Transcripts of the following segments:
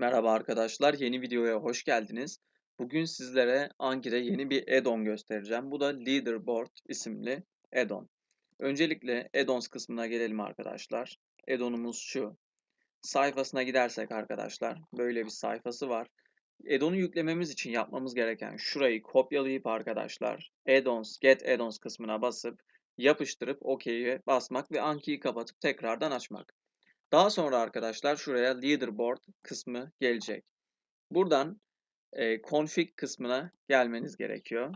Merhaba arkadaşlar, yeni videoya hoş geldiniz. Bugün sizlere Anki'de yeni bir add-on göstereceğim. Bu da Leaderboard isimli add-on. Öncelikle add-ons kısmına gelelim arkadaşlar. Add-on'umuz şu. Sayfasına gidersek arkadaşlar, böyle bir sayfası var. Add-on'u yüklememiz için yapmamız gereken şurayı kopyalayıp arkadaşlar, add-ons, get add-ons kısmına basıp yapıştırıp OK'ye basmak ve Anki'yi kapatıp tekrardan açmak. Daha sonra arkadaşlar şuraya leaderboard kısmı gelecek. Buradan e, config kısmına gelmeniz gerekiyor.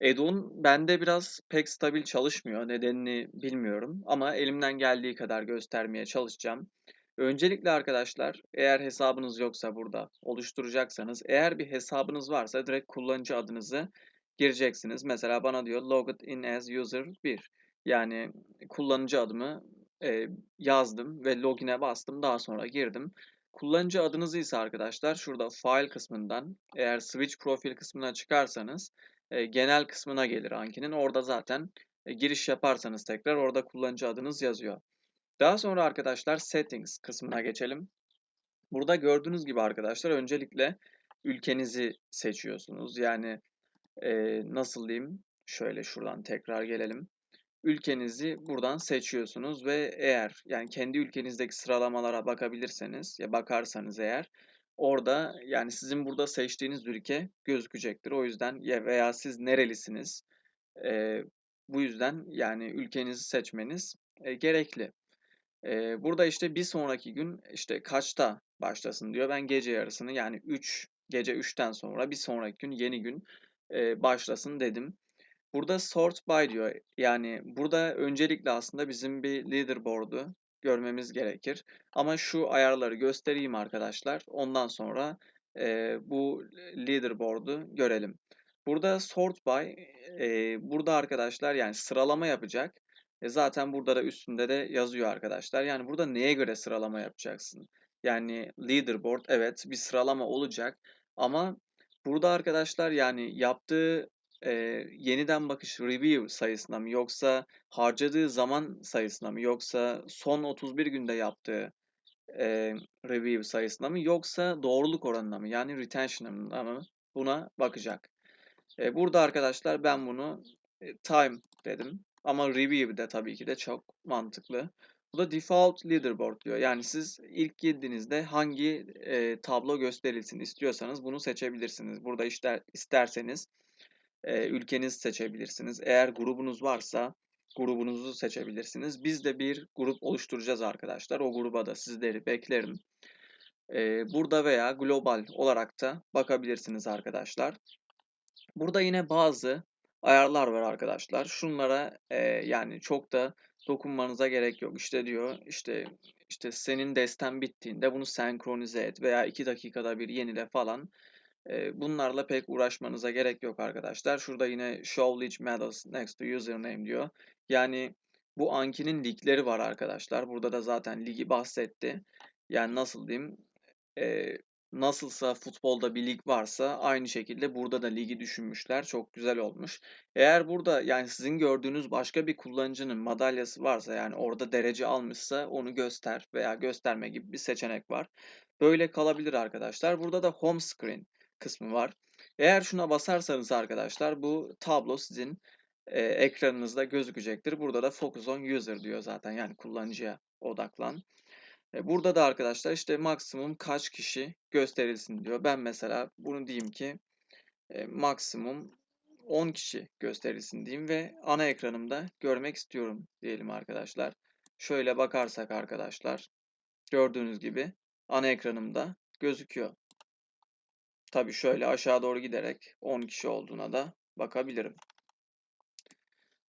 Edun bende biraz pek stabil çalışmıyor. Nedenini bilmiyorum ama elimden geldiği kadar göstermeye çalışacağım. Öncelikle arkadaşlar eğer hesabınız yoksa burada oluşturacaksanız eğer bir hesabınız varsa direkt kullanıcı adınızı gireceksiniz. Mesela bana diyor logged in as user 1. Yani kullanıcı adımı e, yazdım ve login'e bastım. Daha sonra girdim. Kullanıcı adınızı ise arkadaşlar şurada file kısmından eğer switch profil kısmına çıkarsanız e, genel kısmına gelir Anki'nin. Orada zaten e, giriş yaparsanız tekrar orada kullanıcı adınız yazıyor. Daha sonra arkadaşlar settings kısmına geçelim. Burada gördüğünüz gibi arkadaşlar öncelikle ülkenizi seçiyorsunuz. Yani e, nasıl diyeyim? Şöyle şuradan tekrar gelelim ülkenizi buradan seçiyorsunuz ve eğer yani kendi ülkenizdeki sıralamalara bakabilirseniz ya bakarsanız eğer orada yani sizin burada seçtiğiniz ülke gözükecektir. O yüzden ya veya siz nerelisiniz? E, bu yüzden yani ülkenizi seçmeniz e, gerekli. E, burada işte bir sonraki gün işte kaçta başlasın diyor. Ben gece yarısını yani 3 gece 3'ten sonra bir sonraki gün yeni gün e, başlasın dedim. Burada sort by diyor. Yani burada öncelikle aslında bizim bir leaderboard'u görmemiz gerekir. Ama şu ayarları göstereyim arkadaşlar. Ondan sonra e, bu leaderboard'u görelim. Burada sort by, e, burada arkadaşlar yani sıralama yapacak. E, zaten burada da üstünde de yazıyor arkadaşlar. Yani burada neye göre sıralama yapacaksın? Yani leaderboard evet bir sıralama olacak. Ama burada arkadaşlar yani yaptığı Eee, yeniden bakış review sayısına mı yoksa harcadığı zaman sayısına mı yoksa son 31 günde yaptığı eee, review sayısına mı yoksa doğruluk oranına mı yani retention'ına mı buna bakacak. Eee, burada arkadaşlar ben bunu e, time dedim ama review de tabii ki de çok mantıklı. Bu da default leaderboard diyor. Yani siz ilk girdiğinizde hangi e, tablo gösterilsin istiyorsanız bunu seçebilirsiniz. Burada işte isterseniz e, ülkenizi seçebilirsiniz. Eğer grubunuz varsa grubunuzu seçebilirsiniz. Biz de bir grup oluşturacağız arkadaşlar. O gruba da sizleri beklerim. E, burada veya global olarak da bakabilirsiniz arkadaşlar. Burada yine bazı ayarlar var arkadaşlar. Şunlara e, yani çok da dokunmanıza gerek yok. İşte diyor işte işte senin desten bittiğinde bunu senkronize et veya 2 dakikada bir yenile falan. Bunlarla pek uğraşmanıza gerek yok arkadaşlar. Şurada yine Show League Medals next to username diyor. Yani bu Anki'nin ligleri var arkadaşlar. Burada da zaten ligi bahsetti. Yani nasıl diyeyim? E, nasılsa futbolda bir lig varsa aynı şekilde burada da ligi düşünmüşler. Çok güzel olmuş. Eğer burada yani sizin gördüğünüz başka bir kullanıcının madalyası varsa yani orada derece almışsa onu göster veya gösterme gibi bir seçenek var. Böyle kalabilir arkadaşlar. Burada da home screen kısmı var. Eğer şuna basarsanız arkadaşlar bu tablo sizin e, ekranınızda gözükecektir. Burada da focus on user diyor zaten yani kullanıcıya odaklan. E, burada da arkadaşlar işte maksimum kaç kişi gösterilsin diyor. Ben mesela bunu diyeyim ki e, maksimum 10 kişi gösterilsin diyeyim ve ana ekranımda görmek istiyorum diyelim arkadaşlar. Şöyle bakarsak arkadaşlar gördüğünüz gibi ana ekranımda gözüküyor. Tabii şöyle aşağı doğru giderek 10 kişi olduğuna da bakabilirim.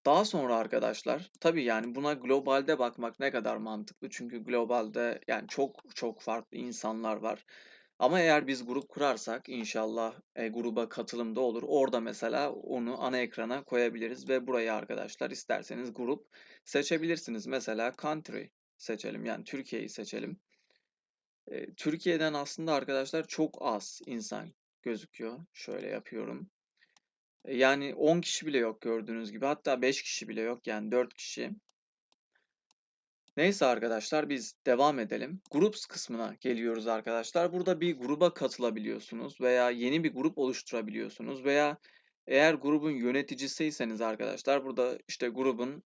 Daha sonra arkadaşlar tabii yani buna globalde bakmak ne kadar mantıklı çünkü globalde yani çok çok farklı insanlar var. Ama eğer biz grup kurarsak inşallah e, gruba katılım da olur. Orada mesela onu ana ekrana koyabiliriz ve burayı arkadaşlar isterseniz grup seçebilirsiniz. Mesela country seçelim yani Türkiye'yi seçelim. Türkiye'den aslında arkadaşlar çok az insan gözüküyor. Şöyle yapıyorum. yani 10 kişi bile yok gördüğünüz gibi. Hatta 5 kişi bile yok. Yani 4 kişi. Neyse arkadaşlar biz devam edelim. Groups kısmına geliyoruz arkadaşlar. Burada bir gruba katılabiliyorsunuz veya yeni bir grup oluşturabiliyorsunuz veya eğer grubun yöneticisiyseniz arkadaşlar burada işte grubun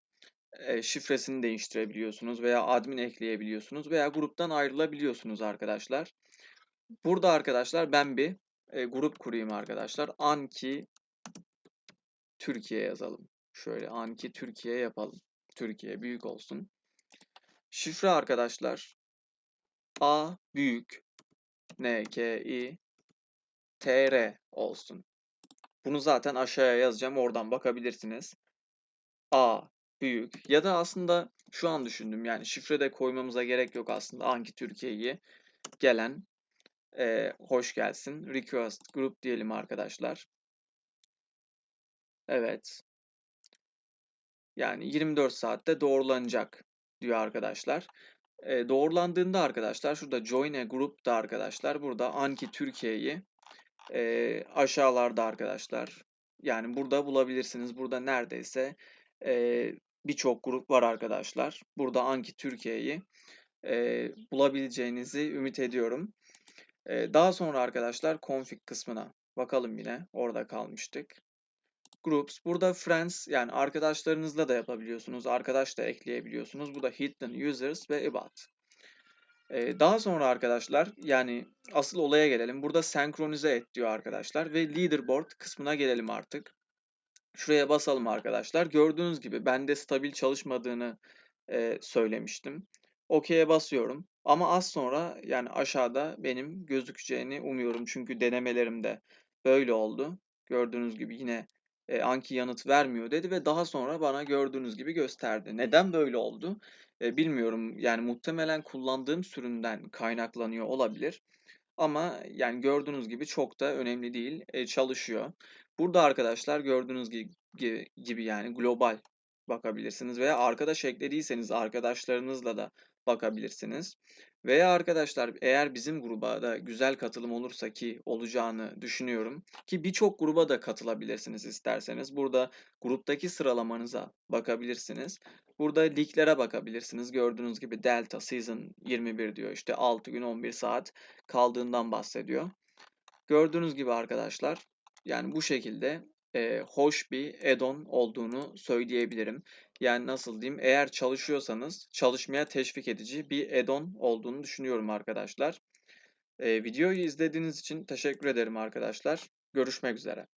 şifresini değiştirebiliyorsunuz veya admin ekleyebiliyorsunuz veya gruptan ayrılabiliyorsunuz arkadaşlar. Burada arkadaşlar ben bir grup kurayım arkadaşlar. Anki Türkiye yazalım. Şöyle Anki Türkiye yapalım. Türkiye büyük olsun. Şifre arkadaşlar A büyük N K I T R olsun. Bunu zaten aşağıya yazacağım. Oradan bakabilirsiniz. A büyük ya da aslında şu an düşündüm yani şifre de koymamıza gerek yok aslında Anki Türkiye'yi gelen e, hoş gelsin. Request group diyelim arkadaşlar. Evet. Yani 24 saatte doğrulanacak diyor arkadaşlar. E, doğrulandığında arkadaşlar şurada join a group da arkadaşlar burada Anki Türkiye'yi e, aşağılarda arkadaşlar. Yani burada bulabilirsiniz. Burada neredeyse e, birçok grup var arkadaşlar. Burada Anki Türkiye'yi e, bulabileceğinizi ümit ediyorum. E, daha sonra arkadaşlar config kısmına bakalım yine. Orada kalmıştık. Groups. Burada friends yani arkadaşlarınızla da yapabiliyorsunuz. Arkadaş da ekleyebiliyorsunuz. Burada hidden users ve about. Ee, daha sonra arkadaşlar yani asıl olaya gelelim. Burada senkronize et diyor arkadaşlar ve leaderboard kısmına gelelim artık. Şuraya basalım arkadaşlar. Gördüğünüz gibi bende stabil çalışmadığını e, söylemiştim. OK'ye basıyorum. Ama az sonra yani aşağıda benim gözükeceğini umuyorum. Çünkü denemelerimde böyle oldu. Gördüğünüz gibi yine e, Anki yanıt vermiyor dedi ve daha sonra bana gördüğünüz gibi gösterdi. Neden böyle oldu? E, bilmiyorum. Yani muhtemelen kullandığım sürümden kaynaklanıyor olabilir. Ama yani gördüğünüz gibi çok da önemli değil. E, çalışıyor. Burada arkadaşlar gördüğünüz gibi, gibi yani global bakabilirsiniz veya arkadaş eklediyseniz arkadaşlarınızla da bakabilirsiniz. Veya arkadaşlar eğer bizim gruba da güzel katılım olursa ki olacağını düşünüyorum ki birçok gruba da katılabilirsiniz isterseniz. Burada gruptaki sıralamanıza bakabilirsiniz. Burada liglere bakabilirsiniz. Gördüğünüz gibi Delta Season 21 diyor. İşte 6 gün 11 saat kaldığından bahsediyor. Gördüğünüz gibi arkadaşlar yani bu şekilde e, hoş bir add-on olduğunu söyleyebilirim. Yani nasıl diyeyim eğer çalışıyorsanız çalışmaya teşvik edici bir add-on olduğunu düşünüyorum arkadaşlar. E, videoyu izlediğiniz için teşekkür ederim arkadaşlar. Görüşmek üzere.